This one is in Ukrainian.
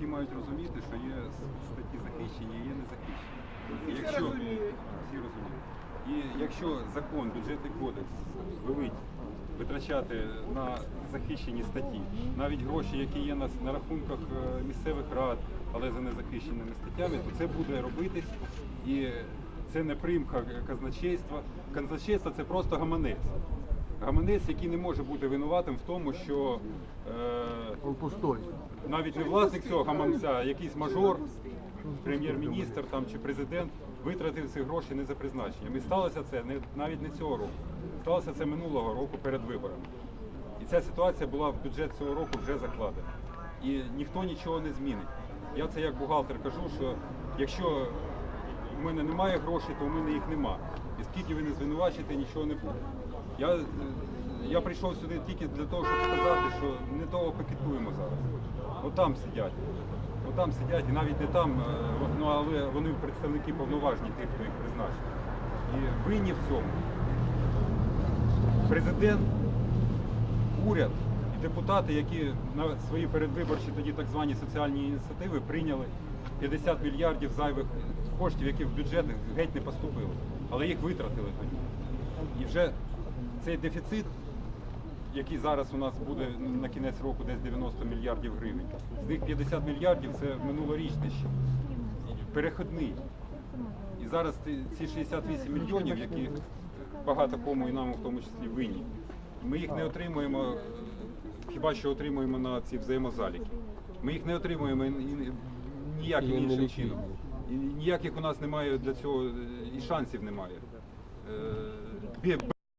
всі мають розуміти, що є статті захищені, є незахищені. І Всі якщо розуміють. всі розуміють. І якщо закон, бюджетний кодекс велить витрачати на захищені статті, навіть гроші, які є на, на рахунках е, місцевих рад, але за незахищеними статтями, то це буде робитись і це не примха казначейства. Казначейство це просто гаманець. Гаманець, який не може бути винуватим в тому, що е, пустой. навіть не власник цього гаманця, а якийсь мажор, прем'єр-міністр там чи президент витратив ці гроші не за призначенням. І сталося це не навіть не цього року. Сталося це минулого року перед виборами. І ця ситуація була в бюджет цього року вже закладена. І ніхто нічого не змінить. Я це як бухгалтер кажу, що якщо в мене немає грошей, то в мене їх нема. І скільки ви не звинувачите, нічого не буде. Я, е, я прийшов сюди тільки для того, щоб сказати, що не того пакетуємо зараз. Отам сидять. Отам сидять, і навіть не там, е, ну але вони представники повноважні тих, хто їх призначив. І винні в цьому. Президент, уряд і депутати, які на свої передвиборчі тоді так звані соціальні ініціативи прийняли 50 мільярдів зайвих коштів, які в бюджет геть не поступили, але їх витратили тоді. І вже цей дефіцит, який зараз у нас буде на кінець року десь 90 мільярдів гривень, з них 50 мільярдів це минулорічне ще, переходний. І зараз ці- ці 68 мільйонів, які багато кому і нам в тому числі винні, ми їх не отримуємо, хіба що отримуємо на ці взаємозаліки. Ми їх не отримуємо ніяким іншим чином. Ніяких у нас немає для цього і шансів немає. Е,